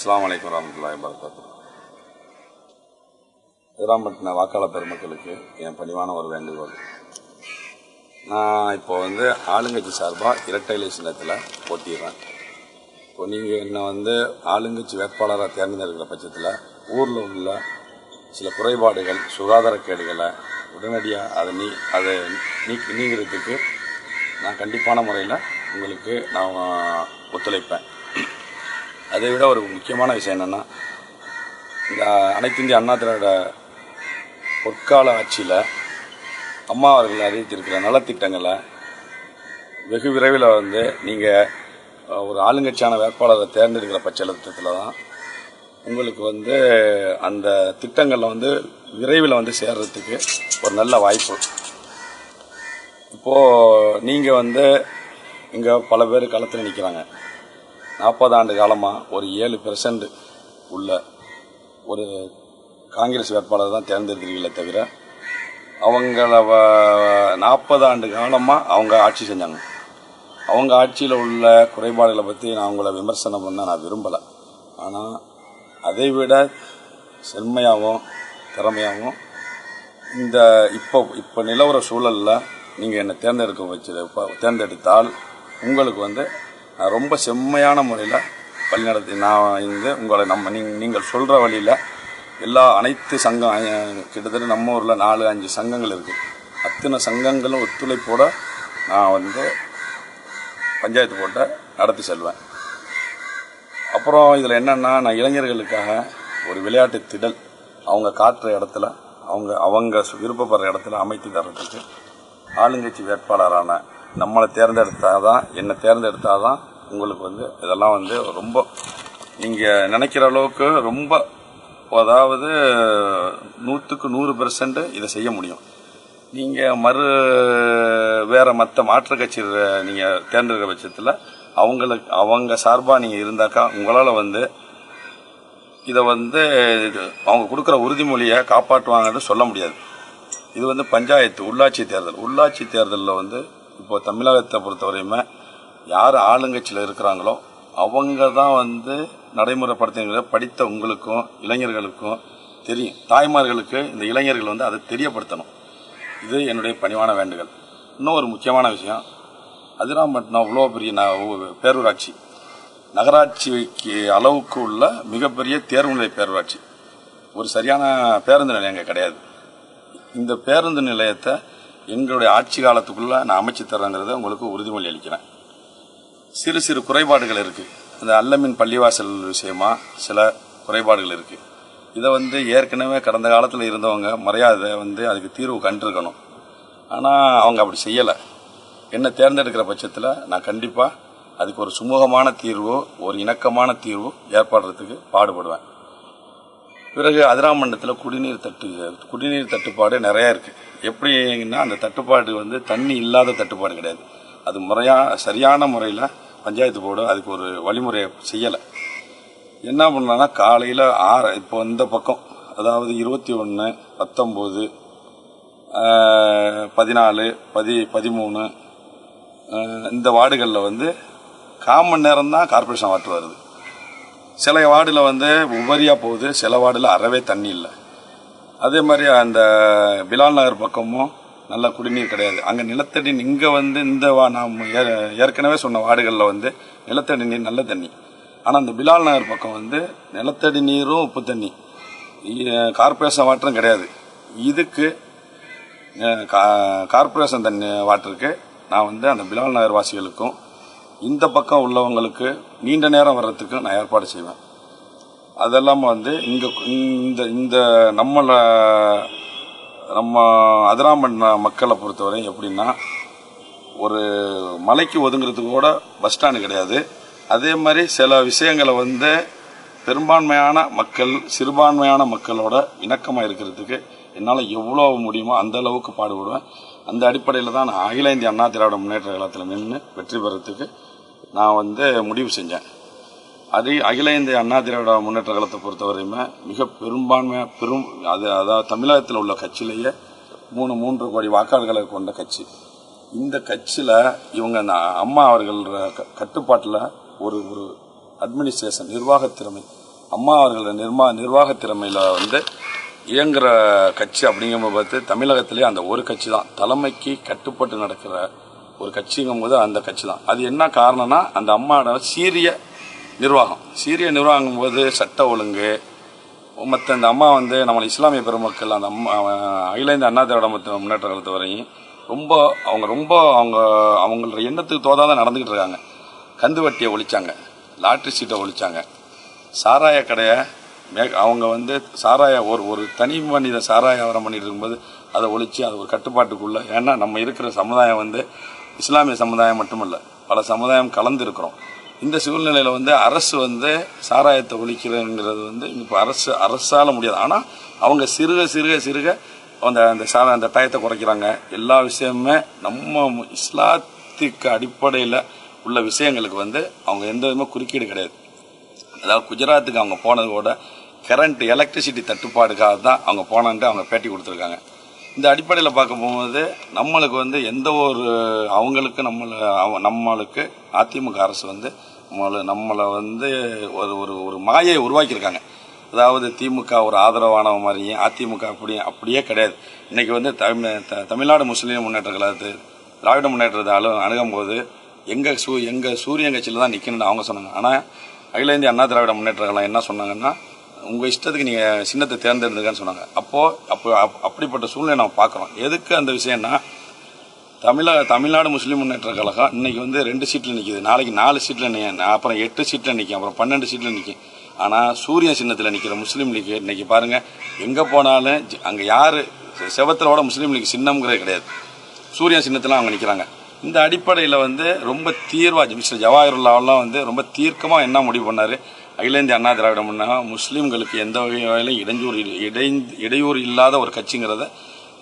அஸ்லாம் வலைக்கம் வரமத்துல்லாய் வரகாத்து இராம்பட்டின வாக்காளர் பெருமக்களுக்கு என் பணிவான ஒரு வேண்டுகோள். நான் இப்போ வந்து ஆளுங்கட்சி சார்பாக இரட்டை இலை சின்னத்தில் போட்டிடுறேன் இப்போ நீங்கள் என்னை வந்து ஆளுங்கட்சி வேட்பாளராக தேர்ந்தெடுக்கிற பட்சத்தில் ஊரில் உள்ள சில குறைபாடுகள் சுகாதாரக்கேடுகளை உடனடியாக அதை நீ அதை நீக்கி நீங்கிறதுக்கு நான் கண்டிப்பான முறையில் உங்களுக்கு நான் ஒத்துழைப்பேன். அதை விட ஒரு முக்கியமான விஷயம் என்னென்னா இந்த அனைத்து இந்திய அண்ணா திராவிட பொற்கால ஆட்சியில் அம்மா அவர்கள் அறிவித்திருக்கிற நலத்திட்டங்களை வெகு விரைவில் வந்து நீங்கள் ஒரு ஆளுங்கட்சியான வேட்பாளரை தேர்ந்தெடுக்கிற பட்சத்தில் தான் உங்களுக்கு வந்து அந்த திட்டங்களில் வந்து விரைவில் வந்து சேர்றதுக்கு ஒரு நல்ல வாய்ப்பு. இப்போது நீங்கள் வந்து இங்கே பல பேர் களத்தில் நிற்கிறாங்க நாற்பது ஆண்டு காலமாக ஒரு ஏழு பெர்சன்ட் உள்ள ஒரு காங்கிரஸ் வேட்பாளர் தான் தேர்ந்தெடுக்கிறீங்களே தவிர அவங்கள நாற்பது ஆண்டு காலமாக அவங்க ஆட்சி செஞ்சாங்க. அவங்க ஆட்சியில் உள்ள குறைபாடுகளை பற்றி நான் அவங்கள விமர்சனம் பண்ண நான் விரும்பலை. ஆனால் அதை விட செம்மையாகவும் திறமையாகவும் இந்த இப்போ இப்போ நிலவர சூழலில் நீங்கள் என்னை தேர்ந்தெடுக்க வச்சு இப்போ தேர்ந்தெடுத்தால் உங்களுக்கு வந்து ரொம்ப செம்மையான முறையில் வழிநடத்தி நான் இருந்து உங்களை நம்ம நீ நீங்கள் சொல்கிற வழியில் எல்லா அனைத்து சங்கம் கிட்டத்தட்ட நம்ம ஊரில் நாலு அஞ்சு சங்கங்கள் இருக்குது அத்தனை சங்கங்களும் ஒத்துழைப்போட நான் வந்து பஞ்சாயத்து போட்ட நடத்தி செல்வேன். அப்புறம் இதில் என்னென்னா நான் இளைஞர்களுக்காக ஒரு விளையாட்டு திடல் அவங்க காட்டுற இடத்துல அவங்க அவங்க விருப்பப்படுற இடத்துல அமைத்து தர்றதுக்கு ஆளுங்கட்சி வேட்பாளரான நம்மளை தேர்ந்தெடுத்தால் தான் என்னை தேர்ந்தெடுத்தால் தான் உங்களுக்கு வந்து இதெல்லாம் வந்து ரொம்ப நீங்கள் நினைக்கிற அளவுக்கு ரொம்ப அதாவது நூற்றுக்கு நூறு பெர்சன்ட்டு இதை செய்ய முடியும். நீங்கள் மறு வேறு மற்ற மாற்றுக் கட்சி நீங்கள் தேர்ந்தெடுக்கிற பட்சத்தில் அவங்களுக்கு அவங்க சார்பாக நீங்கள் இருந்தாக்கா உங்களால் வந்து இதை வந்து அவங்க கொடுக்குற உறுதிமொழியை காப்பாற்றுவாங்கன்னு சொல்ல முடியாது. இது வந்து பஞ்சாயத்து உள்ளாட்சி தேர்தல். உள்ளாட்சி தேர்தலில் வந்து இப்போ தமிழகத்தை பொறுத்தவரையுமே யார் ஆளுங்கட்சியில் இருக்கிறாங்களோ அவங்க தான் வந்து நடைமுறைப்படுத்துகிற படித்த உங்களுக்கும் இளைஞர்களுக்கும் தெரியும். தாய்மார்களுக்கு இந்த இளைஞர்கள் வந்து அதை தெரியப்படுத்தணும். இது என்னுடைய பணிவான வேண்டுகள். இன்னும் ஒரு முக்கியமான விஷயம். அதிராம்பட்டினம் அவ்வளோ பெரிய ந- பேரூராட்சி. நகராட்சிக்கு அளவுக்கு உள்ள மிகப்பெரிய தேர்வுநிலை பேரூராட்சி. ஒரு சரியான பேருந்து நிலையம் அங்கே கிடையாது. இந்த பேருந்து நிலையத்தை எங்களுடைய ஆட்சி காலத்துக்குள்ளே நான் அமைச்சு தரேங்கிறத உங்களுக்கு உறுதிமொழி அளிக்கிறேன். சிறு சிறு குறைபாடுகள் இருக்குது அந்த அல்லமின் பள்ளிவாசல் விஷயமா சில குறைபாடுகள் இருக்குது இதை வந்து ஏற்கனவே கடந்த காலத்தில் இருந்தவங்க மரியாதை வந்து அதுக்கு தீர்வு கண்டிருக்கணும். ஆனால் அவங்க அப்படி செய்யலை. என்னை தேர்ந்தெடுக்கிற பட்சத்தில் நான் கண்டிப்பாக அதுக்கு ஒரு சுமூகமான தீர்வோ ஒரு இணக்கமான தீர்வோ ஏற்படுறதுக்கு பாடுபடுவேன். பிறகு அதிராமண்டத்தில் குடிநீர் தட்டு குடிநீர் தட்டுப்பாடு நிறையா இருக்குது எப்படின்னா அந்த தட்டுப்பாடு வந்து தண்ணி இல்லாத தட்டுப்பாடு கிடையாது. அது முறையாக சரியான முறையில் பஞ்சாயத்து போர்டு அதுக்கு ஒரு வழிமுறையை செய்யலை. என்ன பண்ணலான்னா காலையில் ஆறு இப்போ இந்த பக்கம் அதாவது இருபத்தி ஒன்று பத்தொம்போது பதினாலு பதி பதிமூணு இந்த வார்டுகளில் வந்து காமன் நேரம் தான் கார்பரேஷன் வாட்டர் வருது. சில வார்டில் வந்து உபரியாக போகுது சில வார்டில் அறவே தண்ணி இல்லை. அதே மாதிரி அந்த பிலால் நகர் பக்கமும் நல்ல குடிநீர் கிடையாது. அங்கே நிலத்தடி இங்கே வந்து இந்த வா நாம் ஏ- ஏற்கனவே சொன்ன வார்டுகளில் வந்து நிலத்தடி நீர் நல்ல தண்ணி. ஆனால் அந்த பிலால் நகர் பக்கம் வந்து நிலத்தடி நீரும் உப்பு தண்ணி. கார்பரேஷன் வாட்டரும் கிடையாது. இதுக்கு கா- கார்பரேஷன் தண்ணி வாட்டருக்கு நான் வந்து அந்த பிலால் நகர் வாசிகளுக்கும் இந்த பக்கம் உள்ளவங்களுக்கு நீண்ட நேரம் வர்றதுக்கு நான் ஏற்பாடு செய்வேன். அதெல்லாம் வந்து இங்கே இந்த இந்த நம்மளை நம்ம அதிராமன் மக்களை பொறுத்தவரை எப்படின்னா ஒரு மலைக்கு ஒதுங்கிறதுக்கு கூட பஸ் ஸ்டாண்டு கிடையாது. அதே மாதிரி சில விஷயங்களை வந்து பெரும்பான்மையான மக்கள் சிறுபான்மையான மக்களோட இணக்கமாக இருக்கிறதுக்கு என்னால் எவ்வளோ முடியுமோ அந்த அளவுக்கு பாடுபடுவேன். அந்த அடிப்படையில் தான் நான் அகில இந்திய அண்ணா திராவிட முன்னேற்ற காலத்தில் நின்று வெற்றி பெறத்துக்கு நான் வந்து முடிவு செஞ்சேன். அதே அகில இந்திய அண்ணா திராவிட முன்னேற்ற கழகத்தை பொறுத்தவரையுமே மிக பெரும்பான்மையாக பெரும் அது அதாவது தமிழகத்தில் உள்ள கட்சியிலேயே மூணு மூன்று கோடி வாக்காளர்களை கொண்ட கட்சி. இந்த கட்சியில் இவங்க அம்மா அவர்கள் கட்டுப்பாட்டில் ஒரு ஒரு அட்மினிஸ்ட்ரேஷன் நிர்வாகத் திறமை. அம்மா அவர்களோட நிர்மா நிர்வாக திறமையில் வந்து இயங்குகிற கட்சி அப்படிங்கும்போது பார்த்து தமிழகத்திலே அந்த ஒரு கட்சி தான் தலைமைக்கு கட்டுப்பட்டு நடக்கிற ஒரு கட்சிங்கும் போது அந்த கட்சி தான் அது என்ன காரணம்னா அந்த அம்மாவோட சீரிய நிர்வாகம். சீரிய நிர்வாகம் போது சட்ட ஒழுங்கு மற்ற இந்த அம்மா வந்து நம்மளை இஸ்லாமிய பெருமக்கள் அந்த அம்மா அகில இந்திய அண்ணா திராவிட முன்னேற்ற கழகத்தை வரையும் ரொம்ப அவங்க ரொம்ப அவங்க அவங்களோட எண்ணத்துக்கு தோதாக தான் நடந்துக்கிட்டு இருக்காங்க. கந்து வட்டியை ஒழிச்சாங்க லாட்ரி சீட்டை ஒழிச்சாங்க. சாராய கடையை மே அவங்க வந்து சாராய ஒரு ஒரு தனி மனித சாராய வியாபாரம் பண்ணிட்டு இருக்கும்போது அதை ஒழிச்சு அது ஒரு கட்டுப்பாட்டுக்குள்ளே ஏன்னா நம்ம இருக்கிற சமுதாயம் வந்து இஸ்லாமிய சமுதாயம் மட்டுமல்ல பல சமுதாயம் கலந்து இருக்கிறோம். இந்த சூழ்நிலையில் வந்து அரசு வந்து சாராயத்தை ஒழிக்கிறதுங்கிறது வந்து இப்போ அரசு அரசால் முடியாது. ஆனால் அவங்க சிறுக சிறுக சிறுக அந்த அந்த சாரா அந்த டயத்தை குறைக்கிறாங்க. எல்லா விஷயமுமே நம்ம இஸ்லாத்துக்கு அடிப்படையில் உள்ள விஷயங்களுக்கு வந்து அவங்க எந்த விதமே குறுக்கீடு கிடையாது. அதாவது குஜராத்துக்கு அவங்க போனது கூட கரண்ட் எலக்ட்ரிசிட்டி தட்டுப்பாடுக்காக தான் அவங்க போனான்ட்டு அவங்க பேட்டி கொடுத்துருக்காங்க. இந்த அடிப்படையில் பார்க்க போகும்போது நம்மளுக்கு வந்து எந்த ஒரு அவங்களுக்கு நம்மளை அவ- நம்மளுக்கு அதிமுக அரசு வந்து நம்மளை நம்மளை வந்து ஒரு ஒரு ஒரு மாயை உருவாக்கியிருக்காங்க. அதாவது திமுக ஒரு ஆதரவானவ மாதிரியும் அதிமுக அப்படி அப்படியே கிடையாது. இன்றைக்கி வந்து தமிழ் த- தமிழ்நாடு முஸ்லீம் முன்னேற்ற கழகத்து திராவிட முன்னேற்றத்தை அணுகும்போது எங்கள் சூ எங்கள் சூரியன் கட்சியில் தான் நிற்கணும்னு அவங்க சொன்னாங்க. ஆனால் அகில இந்திய அண்ணா திராவிட முன்னேற்ற கழகம் என்ன சொன்னாங்கன்னா உங்கள் இஷ்டத்துக்கு நீங்கள் சின்னத்தை தேர்ந்தெடுத்துக்கன்னு சொன்னாங்க. அப்போது அப்போ அப்- அப்படிப்பட்ட சூழ்நிலை நம்ம பார்க்குறோம். எதுக்கு அந்த விஷயம்னா தமிழக தமிழ்நாடு முஸ்லீம் முன்னேற்ற கழகம் இன்றைக்கி வந்து ரெண்டு சீட்டில் நிற்கிது நாளைக்கு நாலு சீட்டில் நி அப்புறம் எட்டு சீட்டில் நிற்கும் அப்புறம் பன்னெண்டு சீட்டில் நிற்கும் ஆனால் சூரியன் சின்னத்தில் நிற்கிற முஸ்லீம் லீக் இன்றைக்கி பாருங்கள் எங்கே போனாலும் அங்கே யார் செவத்திலோட முஸ்லீம் லீக் சின்னம்ங்கிறது கிடையாது. சூரியன் சின்னத்தில் அவங்க நிற்கிறாங்க இந்த அடிப்படையில் வந்து ரொம்ப தீர்வாக மிஸ்டர் ஜவாஹர்லாவெல்லாம் வந்து ரொம்ப தீர்க்கமாக என்ன முடிவு பண்ணார்? அகில இந்திய அண்ணா திராவிட முன்னா முஸ்லீம்களுக்கு எந்த வகையிலும் இடைஞ்சூறு இடை இடையூறு இல்லாத ஒரு கட்சிங்கிறத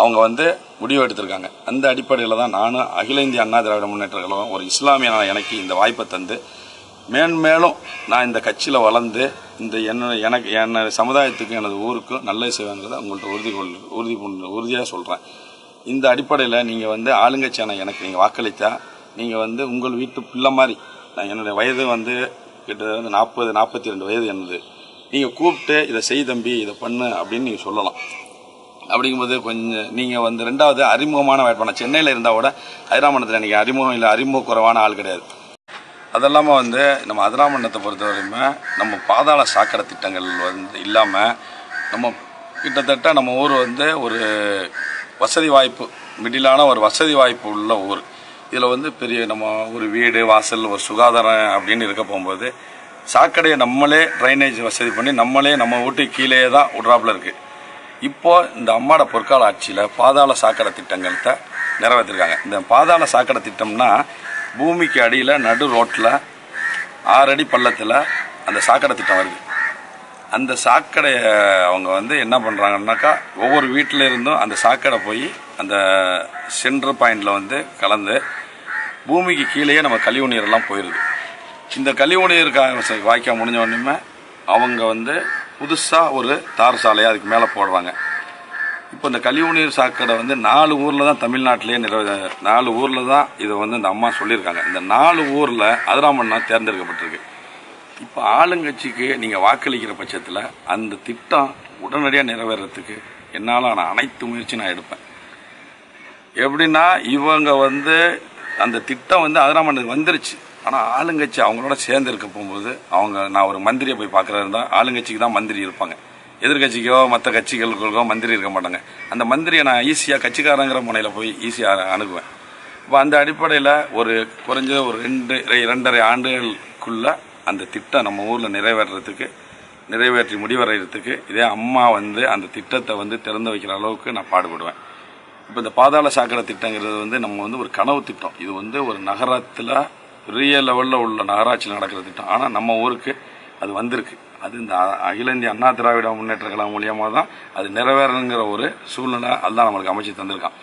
அவங்க வந்து முடிவு எடுத்திருக்காங்க. அந்த அடிப்படையில் தான் நானும் அகில இந்திய அண்ணா திராவிட முன்னேற்ற கழகம் ஒரு இஸ்லாமியனான எனக்கு இந்த வாய்ப்பை தந்து மேன்மேலும் நான் இந்த கட்சியில் வளர்ந்து இந்த என்ன எனக்கு என்ன சமுதாயத்துக்கும் எனது ஊருக்கும் நல்லது செய்வேங்கிறத உங்கள்கிட்ட உறுதி கொள் உறுதி உறுதியாக சொல்கிறேன் இந்த அடிப்படையில் நீங்கள் வந்து ஆளுங்கட்சியான எனக்கு நீங்கள் வாக்களித்தா நீங்கள் வந்து உங்கள் வீட்டு பிள்ளை மாதிரி நான் என்னுடைய வயது வந்து கிட்டத்தட்ட நாற்பது நாற்பத்தி ரெண்டு வயது என்னது. நீங்கள் கூப்பிட்டு இதை செய் தம்பி இதை பண்ணு அப்படின்னு நீங்கள் சொல்லலாம். அப்படிங்கும்போது கொஞ்சம் நீங்கள் வந்து ரெண்டாவது அறிமுகமான வேட்பாளர். சென்னையில் இருந்தால் கூட ஹைதராபாத்தில் நீங்கள் அறிமுகம் இல்லை அறிமுக குறைவான ஆள் கிடையாது. அதெல்லாமல் வந்து நம்ம அதிராமண்டத்தை பொறுத்தவரையுமே நம்ம பாதாள சாக்கடை திட்டங்கள் வந்து இல்லாமல் நம்ம கிட்டத்தட்ட நம்ம ஊர் வந்து ஒரு வசதி வாய்ப்பு மிடிலான ஒரு வசதி வாய்ப்பு உள்ள ஊர். இதில் வந்து பெரிய நம்ம ஒரு வீடு வாசல் ஒரு சுகாதாரம் அப்படின்னு இருக்க போகும்போது சாக்கடையை நம்மளே ட்ரைனேஜ் வசதி பண்ணி நம்மளே நம்ம வீட்டுக்கு கீழே தான் விட்றாப்புல இருக்குது இப்போ இந்த அம்மாட பொற்கால ஆட்சியில் பாதாள சாக்கடை திட்டங்கள்கிட்ட நிறைவேற்றிருக்காங்க. இந்த பாதாள சாக்கடை திட்டம்னா பூமிக்கு அடியில் நடு ரோட்டில் ஆறடி பள்ளத்தில் அந்த சாக்கடை திட்டம் வருது. அந்த சாக்கடையை அவங்க வந்து என்ன பண்ணுறாங்கன்னாக்கா ஒவ்வொரு வீட்டில் இருந்தும் அந்த சாக்கடை போய் அந்த சென்டர் பாயிண்டில் வந்து கலந்து பூமிக்கு கீழேயே நம்ம கழிவு நீரெல்லாம் போயிடுது இந்த கழிவு நீர் கா- வாய்க்கால் முடிஞ்ச உடனே அவங்க வந்து புதுசாக ஒரு தார் சாலையாக அதுக்கு மேலே போடுறாங்க இப்போ இந்த கழிவு நீர் சாக்கடை வந்து நாலு ஊரில் தான் தமிழ்நாட்டிலே நிறைவே நாலு ஊரில் தான் இதை வந்து இந்த அம்மா சொல்லியிருக்காங்க. இந்த நாலு ஊரில் அதிராமண்ணா தேர்ந்தெடுக்கப்பட்டிருக்கு. இப்போ ஆளுங்கட்சிக்கு நீங்கள் வாக்களிக்கிற பட்சத்தில் அந்த திட்டம் உடனடியாக நிறைவேறத்துக்கு என்னால் நான் அனைத்து முயற்சி நான் எடுப்பேன். எப்படின்னா இவங்க வந்து அந்த திட்டம் வந்து அதிராமண்ணுக்கு வந்துருச்சு. ஆனால் ஆளுங்கட்சி அவங்களோட சேர்ந்து இருக்க போகும்போது அவங்க நான் ஒரு மந்திரியை போய் பார்க்குறதா இருந்தால் ஆளுங்கட்சிக்கு தான் மந்திரி இருப்பாங்க. எதிர்கட்சிக்கோ மற்ற கட்சிகளுக்கோ மந்திரி இருக்க மாட்டாங்க. அந்த மந்திரியை நான் ஈஸியாக கட்சிக்காரங்கிற முனையில் போய் ஈஸியாக அணுகுவேன். இப்போ அந்த அடிப்படையில் ஒரு குறைஞ்சது ஒரு ரெண்டு ரெண்டரை ஆண்டுகளுக்குள்ள அந்த திட்டம் நம்ம ஊரில் நிறைவேறதுக்கு நிறைவேற்றி முடிவடைகிறதுக்கு இதே அம்மா வந்து அந்த திட்டத்தை வந்து திறந்து வைக்கிற அளவுக்கு நான் பாடுபடுவேன். இப்போ இந்த பாதாள சாக்கடை திட்டங்கிறது வந்து நம்ம வந்து ஒரு கனவு திட்டம். இது வந்து ஒரு நகரத்தில் பெரிய லெவலில் உள்ள நகராட்சியில் நடக்கிற திட்டம். ஆனால் நம்ம ஊருக்கு அது வந்திருக்கு. அது இந்த அகில இந்திய அண்ணா திராவிட முன்னேற்ற கழகம் மூலியமாக தான் அது நிறைவேறணுங்கிற ஒரு சூழ்நிலை அதுதான் நம்மளுக்கு அமைச்சு தந்திருக்கான்.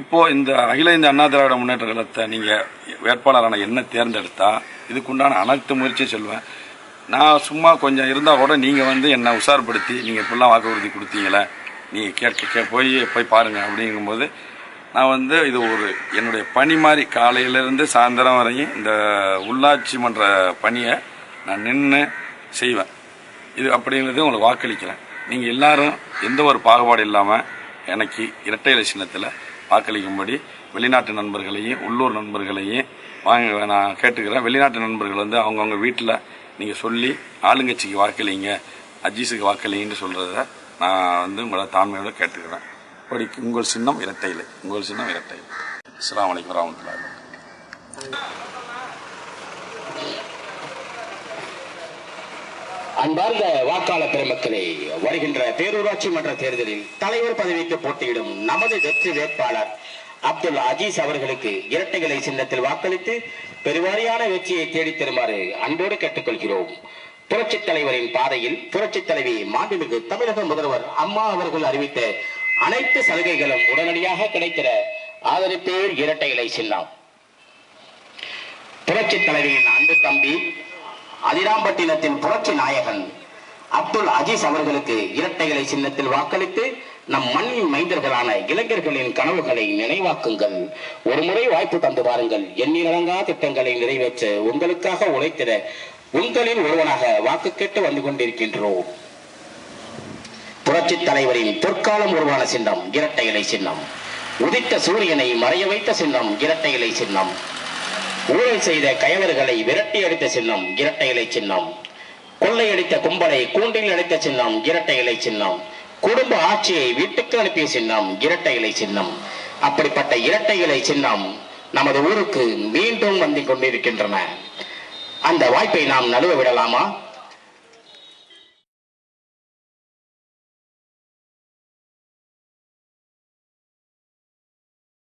இப்போது இந்த அகில இந்திய அண்ணா திராவிட முன்னேற்ற கழகத்தை நீங்கள் வேட்பாளரான என்ன தேர்ந்தெடுத்தா இதுக்குண்டான அனைத்து முயற்சியும் சொல்லுவேன். நான் சும்மா கொஞ்சம் இருந்தால் கூட நீங்கள் வந்து என்னை உஷார்படுத்தி நீங்கள் இப்படிலாம் வாக்குறுதி கொடுத்தீங்களே நீங்கள் கேட்க கே போய் போய் பாருங்கள் அப்படிங்கும்போது நான் வந்து இது ஒரு என்னுடைய பணி மாதிரி காலையிலேருந்து சாயந்தரம் வரையும் இந்த உள்ளாட்சி மன்ற பணியை நான் நின்று செய்வேன். இது அப்படிங்கிறது உங்களை வாக்களிக்கிறேன். நீங்கள் எல்லாரும் எந்த ஒரு பாகுபாடு இல்லாமல் எனக்கு இரட்டை இலை சின்னத்தில் வாக்களிக்கும்படி வெளிநாட்டு நண்பர்களையும் உள்ளூர் நண்பர்களையும் வாங்க நான் கேட்டுக்கிறேன். வெளிநாட்டு நண்பர்கள் வந்து அவங்கவுங்க வீட்டில் நீங்கள் சொல்லி ஆளுங்கட்சிக்கு வாக்களிங்க அஜீஸுக்கு வாக்களிங்கன்னு சொல்கிறத நான் வந்து உங்களை தாண்மையோடு கேட்டுக்கிறேன். இப்படி உங்கள் சின்னம் இரட்டை இல்லை. உங்கள் சின்னம் இரட்டை இல்லை. அஸ்ஸலாமு அலைக்கும் வரமத்துல்லாஹி அன்பார்ந்த வாக்காளர் பெருமக்களே வருகின்ற பேரூராட்சி மன்ற தேர்தலில் தலைவர் பதவிக்கு போட்டியிடும் நமது வெற்றி வேட்பாளர் அப்துல் அஜீஸ் அவர்களுக்கு இரட்டைகளை சின்னத்தில் வாக்களித்து பெருவாரியான வெற்றியை தேடித் தருமாறு அன்போடு கேட்டுக்கொள்கிறோம். புரட்சித் தலைவரின் பாதையில் புரட்சித் தலைவி மாண்புமிகு தமிழக முதல்வர் அம்மா அவர்கள் அறிவித்த அனைத்து சலுகைகளும் உடனடியாக கிடைத்திட ஆதரிப்பேர் இரட்டை இலை சின்னம். புரட்சி தலைவியின் அன்பு தம்பி அதிராம்பட்டினத்தின் புரட்சி நாயகன் அப்துல் அஜீஸ் அவர்களுக்கு இரட்டை இலை சின்னத்தில் வாக்களித்து நம் மண்ணின் மைந்தர்களான இளைஞர்களின் கனவுகளை நினைவாக்குங்கள். ஒரு முறை வாய்ப்பு தந்து பாருங்கள். எண்ணிலடங்கா திட்டங்களை நிறைவேற்ற உங்களுக்காக உழைத்திட உங்களில் ஒருவனாக வாக்கு கேட்டு வந்து கொண்டிருக்கின்றோம். புரட்சி தலைவரின் பொற்காலம் உருவான சின்னம் இரட்டை இலை சின்னம். உதித்த சூரியனை மறைய வைத்த சின்னம் இரட்டை இலை சின்னம். ஊழல் செய்த கயவர்களை விரட்டி அடித்த சின்னம் இரட்டை இலை சின்னம். கொள்ளையடித்த கும்பலை கூண்டில் அடைத்த சின்னம் இரட்டை இலை சின்னம். குடும்ப ஆட்சியை வீட்டுக்கு அனுப்பிய சின்னம் இரட்டை இலை சின்னம். அப்படிப்பட்ட இரட்டை இலை சின்னம் நமது ஊருக்கு மீண்டும் வந்து கொண்டிருக்கின்றன. அந்த வாய்ப்பை நாம் நழுவ விடலாமா?